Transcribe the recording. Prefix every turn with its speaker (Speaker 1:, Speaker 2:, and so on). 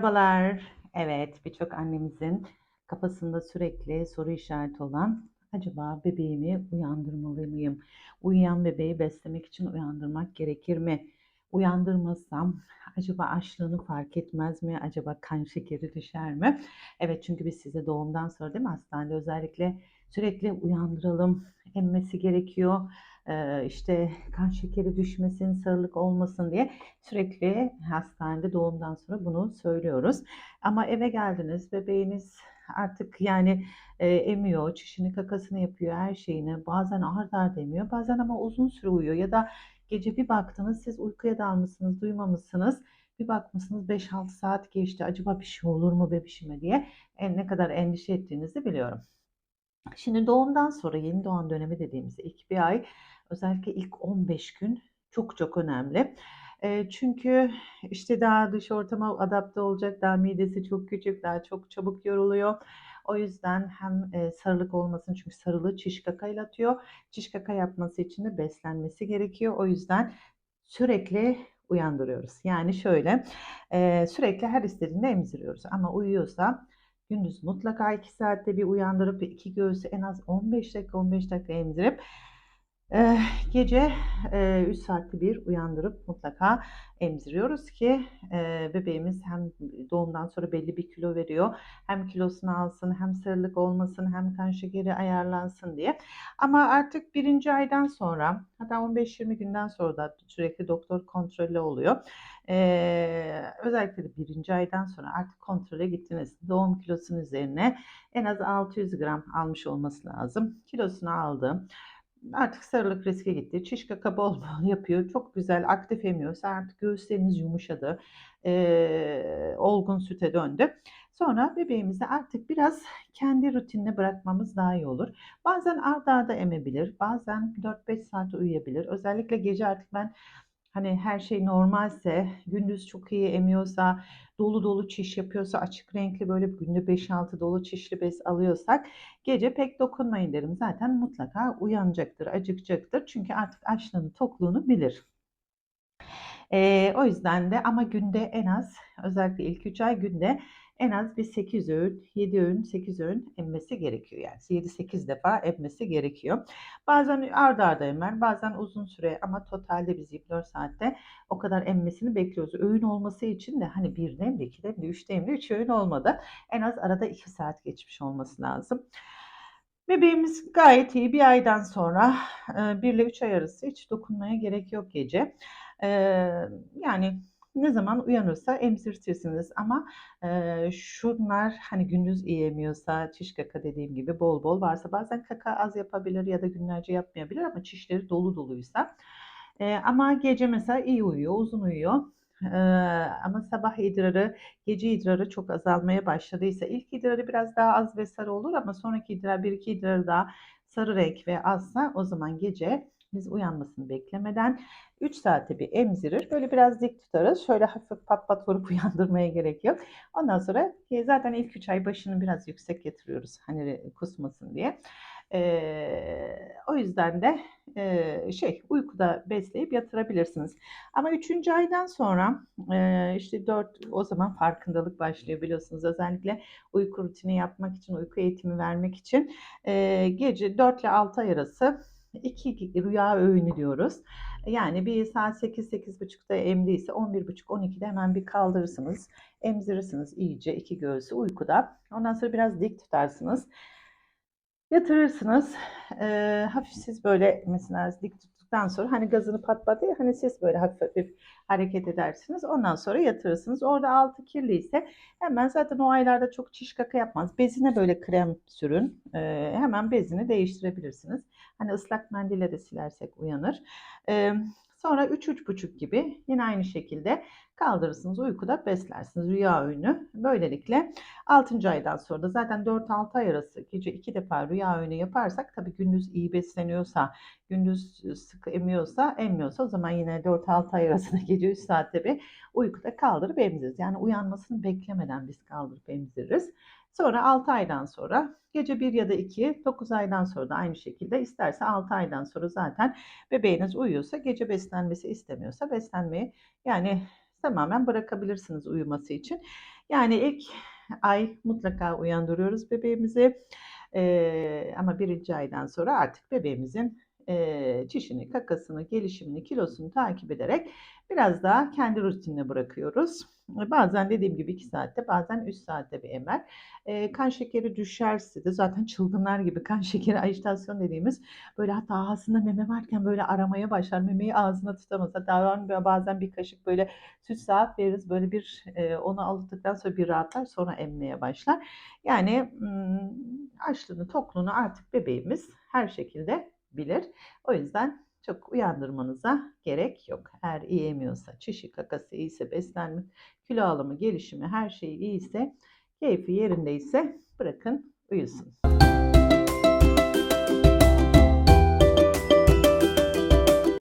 Speaker 1: Merhabalar. Evet, birçok annemizin kafasında sürekli soru işareti olan acaba bebeğimi uyandırmalı mıyım? Uyuyan bebeği beslemek için uyandırmak gerekir mi? Uyandırmazsam acaba açlığını fark etmez mi? Acaba kan şekeri düşer mi? Evet çünkü biz size doğumdan sonra değil mi hastanede özellikle sürekli uyandıralım, emmesi gerekiyor. Ee, işte kan şekeri düşmesin, sarılık olmasın diye sürekli hastanede doğumdan sonra bunu söylüyoruz. Ama eve geldiniz, bebeğiniz artık yani e, emiyor, çişini kakasını yapıyor, her şeyini. Bazen ard arda emiyor, bazen ama uzun süre uyuyor ya da gece bir baktınız siz uykuya dalmışsınız, duymamışsınız. Bir bakmışsınız 5-6 saat geçti. Acaba bir şey olur mu bebişime diye en ne kadar endişe ettiğinizi biliyorum. Şimdi doğumdan sonra yeni doğan dönemi dediğimiz ilk bir ay özellikle ilk 15 gün çok çok önemli. E, çünkü işte daha dış ortama adapte olacak, daha midesi çok küçük, daha çok çabuk yoruluyor. O yüzden hem sarılık olmasın çünkü sarılı çiş kaka atıyor. Çiş kaka yapması için de beslenmesi gerekiyor. O yüzden sürekli uyandırıyoruz. Yani şöyle sürekli her istediğinde emziriyoruz ama uyuyorsa gündüz mutlaka 2 saatte bir uyandırıp iki göğsü en az 15 dakika 15 dakika emzirip Eee, gece, eee, 3 saatte bir uyandırıp mutlaka emziriyoruz ki, eee, bebeğimiz hem doğumdan sonra belli bir kilo veriyor, hem kilosunu alsın, hem sarılık olmasın, hem kan şekeri ayarlansın diye. Ama artık 1. aydan sonra, hatta 15-20 günden sonra da sürekli doktor kontrolü oluyor. Eee, özellikle de 1. aydan sonra artık kontrole gittiniz. Doğum kilosunun üzerine en az 600 gram almış olması lazım. Kilosunu aldı. Artık sarılık riske gitti. Çişka kaba bol yapıyor. Çok güzel aktif emiyorsa artık göğüsleriniz yumuşadı. Ee, olgun süte döndü. Sonra bebeğimizi artık biraz kendi rutinine bırakmamız daha iyi olur. Bazen arda arda emebilir. Bazen 4-5 saat uyuyabilir. Özellikle gece artık ben hani her şey normalse, gündüz çok iyi emiyorsa, dolu dolu çiş yapıyorsa, açık renkli böyle günde 5-6 dolu çişli bez alıyorsak gece pek dokunmayın derim. Zaten mutlaka uyanacaktır, acıkacaktır. Çünkü artık açlığını, tokluğunu bilir. Ee, o yüzden de ama günde en az özellikle ilk 3 ay günde en az bir 8 öğün, 7 öğün, 8 öğün emmesi gerekiyor. Yani 7-8 defa emmesi gerekiyor. Bazen arda arda emmer, bazen uzun süre ama totalde biz 24 saatte o kadar emmesini bekliyoruz. Öğün olması için de hani bir demli, iki demli, üç demli, üç öğün olmadı. En az arada 2 saat geçmiş olması lazım. Bebeğimiz gayet iyi. Bir aydan sonra 1 ile 3 ay arası hiç dokunmaya gerek yok gece. Yani ne zaman uyanırsa emzirtirsiniz. Ama e, şunlar hani gündüz yiyemiyorsa çiş kaka dediğim gibi bol bol varsa bazen kaka az yapabilir ya da günlerce yapmayabilir ama çişleri dolu doluysa. E, ama gece mesela iyi uyuyor uzun uyuyor. Ee, ama sabah idrarı, gece idrarı çok azalmaya başladıysa ilk idrarı biraz daha az ve sarı olur ama sonraki idrar bir iki idrarı daha sarı renk ve azsa o zaman gece biz uyanmasını beklemeden 3 saate bir emzirir. Böyle biraz dik tutarız. Şöyle hafif pat pat vurup uyandırmaya gerek yok. Ondan sonra e, zaten ilk 3 ay başını biraz yüksek getiriyoruz. Hani kusmasın diye. Ee, o yüzden de e, şey uykuda besleyip yatırabilirsiniz. Ama üçüncü aydan sonra e, işte dört o zaman farkındalık başlıyor biliyorsunuz. Özellikle uyku rutini yapmak için, uyku eğitimi vermek için e, gece 4 ile 6 ay arası iki rüya öğünü diyoruz. Yani bir saat 8-8.30'da emdiyse 11.30-12'de hemen bir kaldırırsınız. Emzirirsiniz iyice iki göğsü uykuda. Ondan sonra biraz dik tutarsınız. Yatırırsınız. E, hafif siz böyle mesela dik tuttuktan sonra hani gazını patladı ya hani siz böyle hafif hafif hareket edersiniz. Ondan sonra yatırırsınız. Orada altı kirli ise hemen zaten o aylarda çok çiş kaka yapmaz. Bezine böyle krem sürün. E, hemen bezini değiştirebilirsiniz. Hani ıslak mendille de silersek uyanır. E, sonra 3-3,5 gibi yine aynı şekilde kaldırırsınız. Uykuda beslersiniz. Rüya öğünü. Böylelikle 6. aydan sonra da zaten 4-6 ay arası gece 2 defa rüya öğünü yaparsak tabii gündüz iyi besleniyorsa, gündüz sık emiyorsa, emmiyorsa o zaman yine 4-6 ay arasında gece 3 saatte bir uykuda kaldırıp emziririz. Yani uyanmasını beklemeden biz kaldırıp emziririz. Sonra 6 aydan sonra gece 1 ya da 2, 9 aydan sonra da aynı şekilde isterse 6 aydan sonra zaten bebeğiniz uyuyorsa gece beslenmesi istemiyorsa beslenmeyi yani tamamen bırakabilirsiniz uyuması için. Yani ilk ay mutlaka uyandırıyoruz bebeğimizi. Eee, ama birinci aydan sonra artık bebeğimizin eee, çişini, kakasını, gelişimini, kilosunu takip ederek biraz daha kendi rutinine bırakıyoruz. E, Bazen dediğim gibi 2 saatte, bazen 3 saatte bir emer. Eee, kan şekeri düşerse de zaten çılgınlar gibi kan şekeri ajitasyon dediğimiz böyle hatta ağzında meme varken böyle aramaya başlar. Memeyi ağzına tutamaz. Hatta bazen bir kaşık böyle süt saat veririz. Böyle bir e, onu aldıktan sonra bir rahatlar sonra emmeye başlar. Yani açlığını tokluğunu artık bebeğimiz her şekilde bilir. O yüzden çok uyandırmanıza gerek yok. Eğer iyi emiyorsa, çişi kakası iyiyse, beslenme, kilo alımı, gelişimi her şeyi iyiyse, keyfi yerindeyse bırakın uyusun.